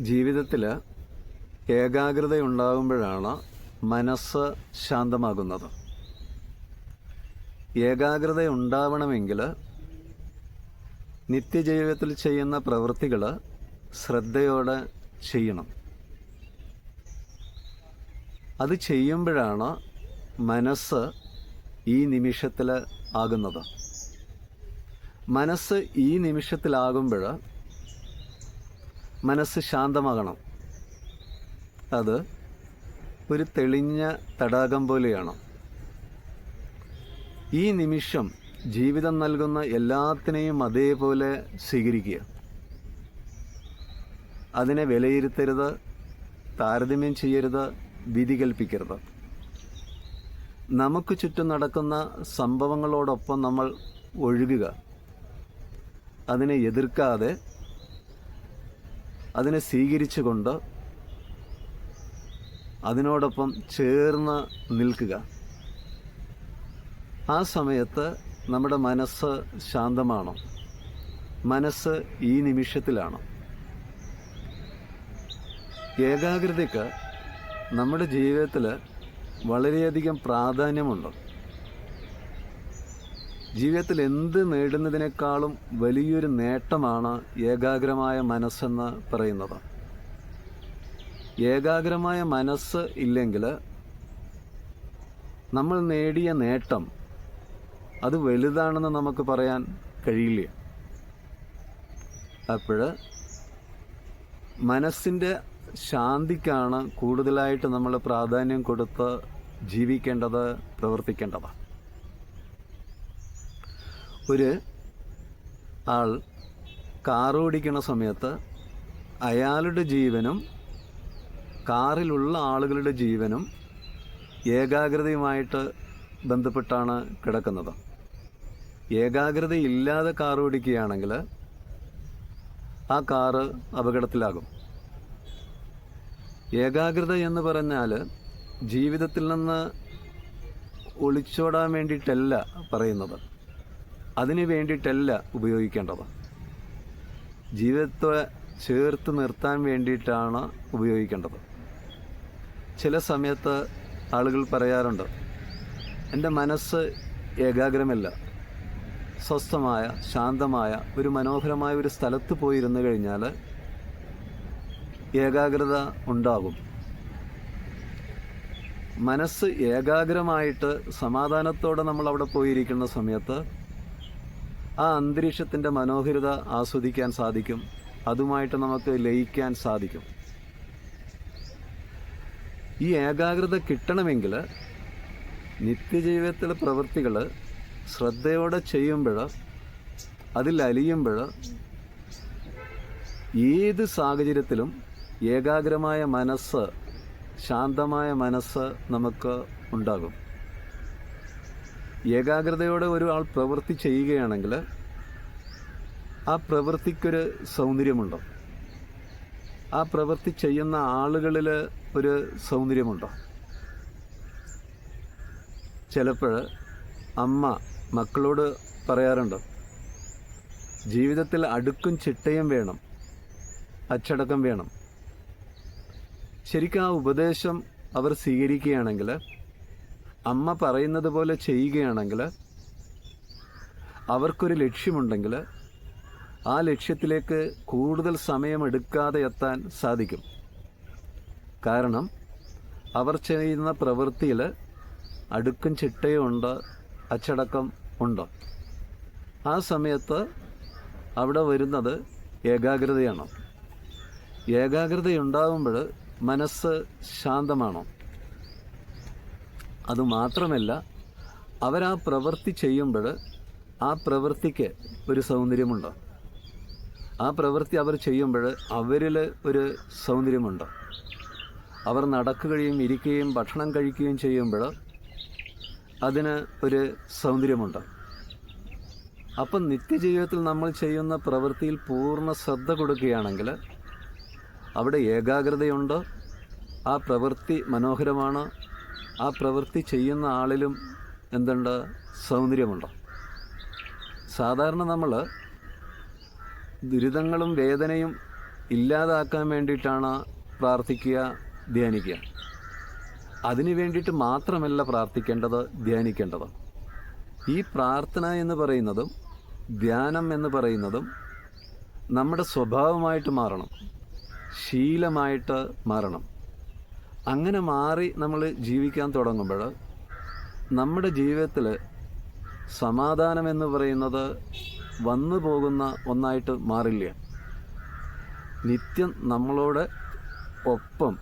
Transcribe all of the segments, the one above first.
ജീവിതത്തിൽ ഏകാഗ്രത ഉണ്ടാകുമ്പോഴാണ് മനസ്സ് ശാന്തമാകുന്നത്. ഏകാഗ്രത ഉണ്ടാവണമെങ്കിൽ നിത്യജീവിതത്തിൽ ചെയ്യുന്ന പ്രവൃത്തികൾ ശ്രദ്ധയോടെ ചെയ്യണം. അത് ചെയ്യുമ്പോഴാണ് മനസ്സ് ഈ നിമിഷത്തിൽ ആകുന്നത്. മനസ്സ് ഈ നിമിഷത്തിലാകുമ്പോൾ മനസ്സ് ശാന്തമാകണം. അത് ഒരു തെളിഞ്ഞ തടാകം പോലെയാണ്. ഈ നിമിഷം ജീവിതം നൽകുന്ന എല്ലാത്തിനെയും അതേപോലെ സ്വീകരിക്കുക. അതിനെ വിലയിരുത്തരുത് താരതമ്യം ചെയ്യരുത് വിധി കൽപ്പിക്കരുത്. നമുക്ക് ചുറ്റും നടക്കുന്ന സംഭവങ്ങളോടൊപ്പം നമ്മൾ ഒഴുകുക. അതിനെ എതിർക്കാതെ അതിനെ സ്വീകരിച്ചുകൊണ്ട് അതിനോടൊപ്പം ചേർന്ന് നിൽക്കുക. ആ സമയത്ത് നമ്മുടെ മനസ്സ് ശാന്തമാണ്? മനസ്സ് ഈ നിമിഷത്തിലാണ്? ഏകാഗ്രതയ്ക്ക് നമ്മുടെ ജീവിതത്തിൽ വളരെയധികം പ്രാധാന്യമുണ്ട്. ജീവിതത്തിൽ എന്ത് നേടുന്നതിനേക്കാളും വലിയൊരു നേട്ടമാണ് ഏകാഗ്രമായ മനസ്സെന്ന് പറയുന്നത്. ഏകാഗ്രമായ മനസ്സ് ഇല്ലെങ്കിൽ നമ്മൾ നേടിയ നേട്ടം അത് വലുതാണെന്ന് നമുക്ക് പറയാൻ കഴിയില്ല. അപ്പോൾ മനസ്സിന്റെ ശാന്തിക്കാണ് കൂടുതലായിട്ട് നമ്മൾ പ്രാധാന്യം കൊടുത്ത് ജീവിക്കേണ്ടത് പ്രവർത്തിക്കേണ്ടത്. ഒരു ആൾ കാർ ഓടിക്കുന്ന സമയത്ത് അയാളുടെ ജീവനും കാറിലുള്ള ആളുകളുടെ ജീവനും ഏകാഗ്രതയുമായിട്ട് ബന്ധപ്പെട്ടാണ് കിടക്കുന്നത്. ഏകാഗ്രതയില്ലാതെ കാർ ഓടിക്കുകയാണെങ്കിൽ ആ കാറ് അപകടത്തിലാകും. ഏകാഗ്രത എന്ന് പറഞ്ഞാൽ ജീവിതത്തിൽ നിന്ന് ഒളിച്ചോടാൻ വേണ്ടിയിട്ടല്ല പറയുന്നത്. അതിന് വേണ്ടിയിട്ടല്ല ഉപയോഗിക്കേണ്ടത്. ജീവിതത്തെ ചേർത്ത് നിർത്താൻ വേണ്ടിയിട്ടാണ് ഉപയോഗിക്കേണ്ടത്. ചില സമയത്ത് ആളുകൾ പറയാറുണ്ട് എന്റെ മനസ്സ് ഏകാഗ്രമല്ല. സ്വസ്ഥമായ ശാന്തമായ ഒരു മനോഹരമായ ഒരു സ്ഥലത്ത് പോയിരുന്നു കഴിഞ്ഞാൽ ഏകാഗ്രത ഉണ്ടാകും. മനസ്സ് ഏകാഗ്രമായിട്ട് സമാധാനത്തോടെ നമ്മൾ അവിടെ പോയിരിക്കുന്ന സമയത്ത് ആ അന്തരീക്ഷത്തിന്റെ മനോഹരിത ആസ്വദിക്കാൻ സാധിക്കും. അതുമായിട്ട് നമുക്ക് ലയിക്കാൻ സാധിക്കും. ഈ ഏകാഗ്രത കിട്ടണമെങ്കിൽ നിത്യജീവിതത്തിലെ പ്രവൃത്തികൾ ശ്രദ്ധയോടെ ചെയ്യുമ്പോൾ അതിൽ അലിയുമ്പോൾ ഏത് സാഹചര്യത്തിലും ഏകാഗ്രമായ മനസ്സ് ശാന്തമായ മനസ്സ് നമുക്ക് ഉണ്ടാകും. ഏകാഗ്രതയോടെ ഒരാൾ പ്രവൃത്തി ചെയ്യുകയാണെങ്കിൽ ആ പ്രവൃത്തിക്കൊരു സൗന്ദര്യമുണ്ടോ? ആ പ്രവൃത്തി ചെയ്യുന്ന ആളുകളിൽ ഒരു സൗന്ദര്യമുണ്ടോ? ചിലപ്പോൾ അമ്മ മക്കളോട് പറയാറുണ്ട് ജീവിതത്തിൽ അടുക്കും ചിട്ടയും വേണം അച്ചടക്കം വേണം. ശരിക്കും ആ ഉപദേശം അവർ സ്വീകരിക്കുകയാണെങ്കിൽ അമ്മ പറയുന്നത് പോലെ ചെയ്യുകയാണെങ്കിൽ അവർക്കൊരു ലക്ഷ്യമുണ്ടെങ്കിൽ ആ ലക്ഷ്യത്തിലേക്ക് കൂടുതൽ സമയമെടുക്കാതെ എത്താൻ സാധിക്കും. കാരണം അവർ ചെയ്യുന്ന പ്രവൃത്തിയിൽ അടുക്കും ചിട്ടയും ഉണ്ട് അച്ചടക്കം ഉണ്ട്. ആ സമയത്ത് അവിടെ വരുന്നത് ഏകാഗ്രതയാണ്. ഏകാഗ്രതയുണ്ടാകുമ്പോൾ മനസ്സ് ശാന്തമാണോ? അതുമാത്രമല്ല അവരാ പ്രവൃത്തി ചെയ്യുമ്പോൾ ആ പ്രവൃത്തിക്ക് ഒരു സൗന്ദര്യമുണ്ടോ? ആ പ്രവൃത്തി അവർ ചെയ്യുമ്പോൾ അവരിൽ ഒരു സൗന്ദര്യമുണ്ടോ? അവർ നടക്കുകയും ഇരിക്കുകയും ഭക്ഷണം കഴിക്കുകയും ചെയ്യുമ്പോൾ അതിന് ഒരു സൗന്ദര്യമുണ്ട്? അപ്പം നിത്യജീവിതത്തിൽ നമ്മൾ ചെയ്യുന്ന പ്രവൃത്തിയിൽ പൂർണ ശ്രദ്ധ കൊടുക്കുകയാണെങ്കിൽ അവിടെ ഏകാഗ്രതയുണ്ട്? ആ പ്രവൃത്തി മനോഹരമാണ്? ആ പ്രവൃത്തി ചെയ്യുന്ന ആളിലും എന്തുണ്ട്? സൗന്ദര്യമുണ്ട്? സാധാരണ നമ്മൾ ദുരിതങ്ങളും വേദനയും ഇല്ലാതാക്കാൻ വേണ്ടിയിട്ടാണ് പ്രാർത്ഥിക്കുക ധ്യാനിക്കുക. അതിനു വേണ്ടിയിട്ട് മാത്രമല്ല പ്രാർത്ഥിക്കേണ്ടത് ധ്യാനിക്കേണ്ടത്. ഈ പ്രാർത്ഥന എന്ന് പറയുന്നതും ധ്യാനം എന്ന് പറയുന്നതും നമ്മുടെ സ്വഭാവമായിട്ട് മാറണം. ശീലമായിട്ട് മാറണം. അങ്ങനെ മാറി നമ്മൾ ജീവിക്കാൻ തുടങ്ങുമ്പോൾ നമ്മുടെ ജീവിതത്തിൽ സമാധാനം എന്ന് പറയുന്നത് വന്നു പോകുന്ന ഒന്നായിട്ട് മാറില്ല. നിത്യം നമ്മളോട് ഒപ്പം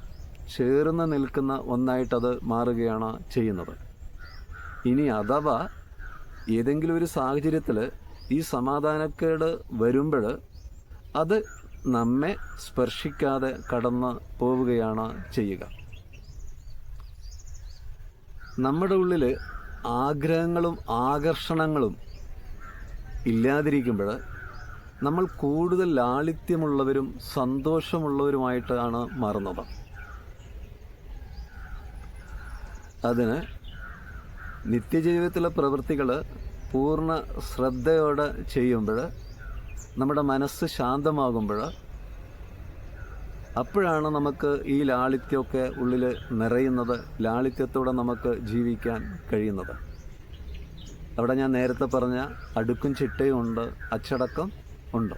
ചേർന്ന് നിൽക്കുന്ന ഒന്നായിട്ടത് മാറുകയാണ് ചെയ്യുന്നത്. ഇനി അഥവാ ഏതെങ്കിലും ഒരു സാഹചര്യത്തിൽ ഈ സമാധാനക്കേട് വരുമ്പോൾ അത് നമ്മെ സ്പർശിക്കാതെ കടന്ന് പോവുകയാണ് ചെയ്യുക. നമ്മുടെ ഉള്ളിൽ ആഗ്രഹങ്ങളും ആകർഷണങ്ങളും ഇല്ലാതിരിക്കുമ്പോൾ നമ്മൾ കൂടുതൽ ലാളിത്യമുള്ളവരും സന്തോഷമുള്ളവരുമായിട്ടാണ് മാറുന്നത്. അതിന് നിത്യജീവിതത്തിലെ പ്രവൃത്തികൾ പൂർണ ശ്രദ്ധയോടെ ചെയ്യുമ്പോൾ നമ്മുടെ മനസ്സ് ശാന്തമാകുമ്പോൾ അപ്പോഴാണ് നമുക്ക് ഈ ലാളിത്യമൊക്കെ ഉള്ളിൽ നിറയുന്നത് ലാളിത്യത്തോടെ നമുക്ക് ജീവിക്കാൻ കഴിയുന്നത്. അവിടെ ഞാൻ നേരത്തെ പറഞ്ഞ അടുക്കും ചിട്ടയും ഉണ്ട് അച്ചടക്കം ഉണ്ട്.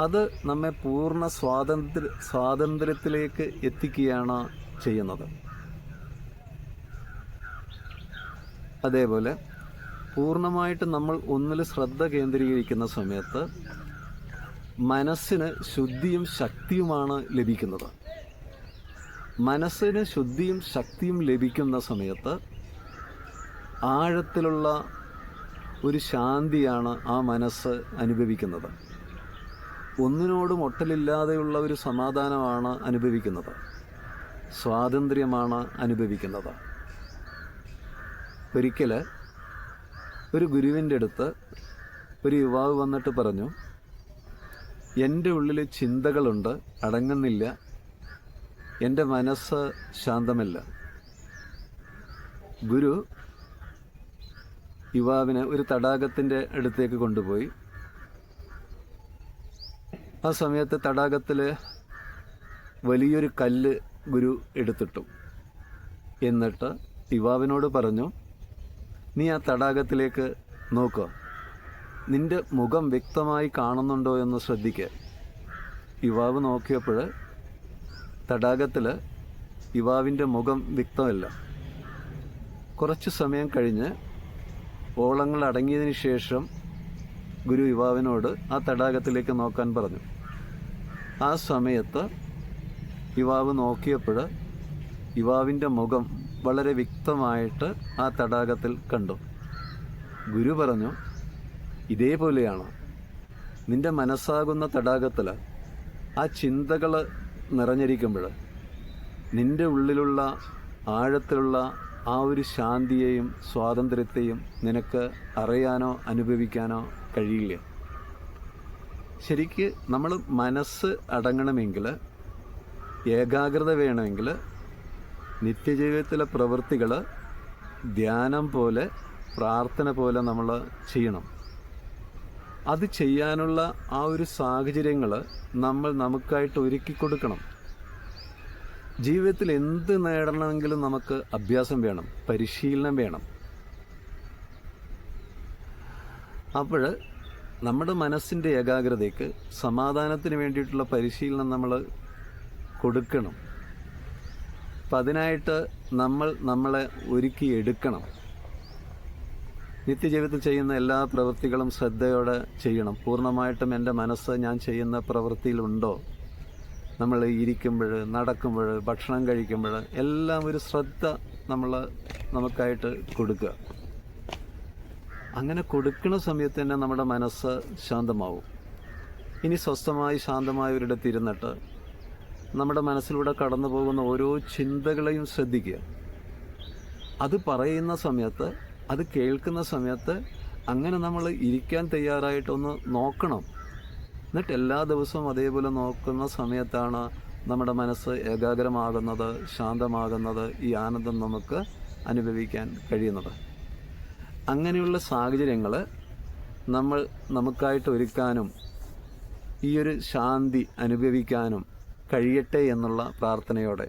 അത് നമ്മെ പൂർണ സ്വാതന്ത്ര്യ സ്വാതന്ത്ര്യത്തിലേക്ക് എത്തിക്കുകയാണ് ചെയ്യുന്നത്. അതേപോലെ പൂർണമായിട്ട് നമ്മൾ ഒന്നിൽ ശ്രദ്ധ കേന്ദ്രീകരിക്കുന്ന സമയത്ത് മനസ്സിന് ശുദ്ധിയും ശക്തിയുമാണ് ലഭിക്കുന്നത്. മനസ്സിന് ശുദ്ധിയും ശക്തിയും ലഭിക്കുന്ന സമയത്ത് ആഴത്തിലുള്ള ഒരു ശാന്തിയാണ് ആ മനസ്സ് അനുഭവിക്കുന്നത്. ഒന്നിനോടും ഒട്ടലില്ലാതെയുള്ള ഒരു സമാധാനമാണ് അനുഭവിക്കുന്നത്. സ്വാതന്ത്ര്യമാണ് അനുഭവിക്കുന്നത്. ഒരിക്കൽ ഒരു ഗുരുവിന്റെ അടുത്ത് ഒരു യുവാവ് വന്നിട്ട് പറഞ്ഞു എന്റെ ഉള്ളിൽ ചിന്തകളുണ്ട് അടങ്ങുന്നില്ല. എന്റെ മനസ്സ് ശാന്തമല്ല. ഗുരു യുവാവിനെ ഒരു തടാകത്തിന്റെ അടുത്തേക്ക് കൊണ്ടുപോയി. ആ സമയത്ത് തടാകത്തിൽ വലിയൊരു കല്ല് ഗുരു എടുത്തിട്ടു. എന്നിട്ട് യുവാവിനോട് പറഞ്ഞു നീ ആ തടാകത്തിലേക്ക് നോക്കുക നിന്റെ മുഖം വ്യക്തമായി കാണുന്നുണ്ടോ എന്ന് ശ്രദ്ധിക്കുക യുവാവ് നോക്കിയപ്പോൾ തടാകത്തിൽ യുവാവിന്റെ മുഖം വ്യക്തമല്ല. കുറച്ച് സമയം കഴിഞ്ഞ് ഓളങ്ങൾ അടങ്ങിയതിന് ശേഷം ഗുരു യുവാവിനോട് ആ തടാകത്തിലേക്ക് നോക്കാൻ പറഞ്ഞു. ആ സമയത്ത് യുവാവ് നോക്കിയപ്പോൾ യുവാവിന്റെ മുഖം വളരെ വ്യക്തമായിട്ട് ആ തടാകത്തിൽ കണ്ടു. ഗുരു പറഞ്ഞു ഇതേപോലെയാണ്. നിന്റെ മനസ്സാകുന്ന തടാകത്തിൽ ആ ചിന്തകൾ നിറഞ്ഞിരിക്കുമ്പോൾ നിന്റെ ഉള്ളിലുള്ള ആഴത്തിലുള്ള ആ ഒരു ശാന്തിയെയും സ്വാതന്ത്ര്യത്തെയും നിനക്ക് അറിയാനോ അനുഭവിക്കാനോ കഴിയില്ല? ശരിക്ക് നമ്മൾ മനസ്സ് അടങ്ങണമെങ്കിൽ ഏകാഗ്രത വേണമെങ്കിൽ നിത്യജീവിതത്തിലെ പ്രവൃത്തികൾ ധ്യാനം പോലെ പ്രാർത്ഥന പോലെ നമ്മൾ ചെയ്യണം. അത് ചെയ്യാനുള്ള ആ ഒരു സാഹചര്യങ്ങൾ നമ്മൾ നമുക്കായിട്ട് ഒരുക്കി കൊടുക്കണം. ജീവിതത്തിൽ എന്ത് നേടണമെങ്കിലും നമുക്ക് അഭ്യാസം വേണം പരിശീലനം വേണം. അപ്പോൾ നമ്മുടെ മനസ്സിന്റെ ഏകാഗ്രതയ്ക്ക് സമാധാനത്തിന് വേണ്ടിയിട്ടുള്ള പരിശീലനം നമ്മൾ കൊടുക്കണം. അപ്പം അതിനായിട്ട് നമ്മൾ നമ്മളെ ഒരുക്കി എടുക്കണം. നിത്യജീവിതത്തിൽ ചെയ്യുന്ന എല്ലാ പ്രവൃത്തികളും ശ്രദ്ധയോടെ ചെയ്യണം. പൂർണമായിട്ടും എന്റെ മനസ്സ് ഞാൻ ചെയ്യുന്ന പ്രവൃത്തിയിലുണ്ടോ? നമ്മൾ ഇരിക്കുമ്പോൾ നടക്കുമ്പോൾ ഭക്ഷണം കഴിക്കുമ്പോൾ എല്ലാം ഒരു ശ്രദ്ധ നമ്മൾ നമുക്കായിട്ട് കൊടുക്കുക. അങ്ങനെ കൊടുക്കുന്ന സമയത്ത് തന്നെ നമ്മുടെ മനസ്സ് ശാന്തമാവും. ഇനി സ്വസ്ഥമായി ശാന്തമായ ഒരിടത്ത് ഇരുന്നിട്ട് നമ്മുടെ മനസ്സിലൂടെ കടന്നു പോകുന്ന ഓരോ ചിന്തകളെയും ശ്രദ്ധിക്കുക. അത് പറയുന്ന സമയത്ത് അത് കേൾക്കുന്ന സമയത്ത് അങ്ങനെ നമ്മൾ ഇരിക്കാൻ തയ്യാറായിട്ടൊന്ന് നോക്കണം. എന്നിട്ട് എല്ലാ ദിവസവും അതേപോലെ നോക്കുന്ന സമയത്താണ് നമ്മുടെ മനസ്സ് ഏകാഗ്രമാകുന്നത് ശാന്തമാകുന്നത് ഈ ആനന്ദം നമുക്ക് അനുഭവിക്കാൻ കഴിയുന്നത്. അങ്ങനെയുള്ള സാഹചര്യങ്ങൾ നമ്മൾ നമുക്കായിട്ട് ഒരുക്കാനും ഈ ഒരു ശാന്തി അനുഭവിക്കാനും കഴിയട്ടെ എന്നുള്ള പ്രാർത്ഥനയോടെ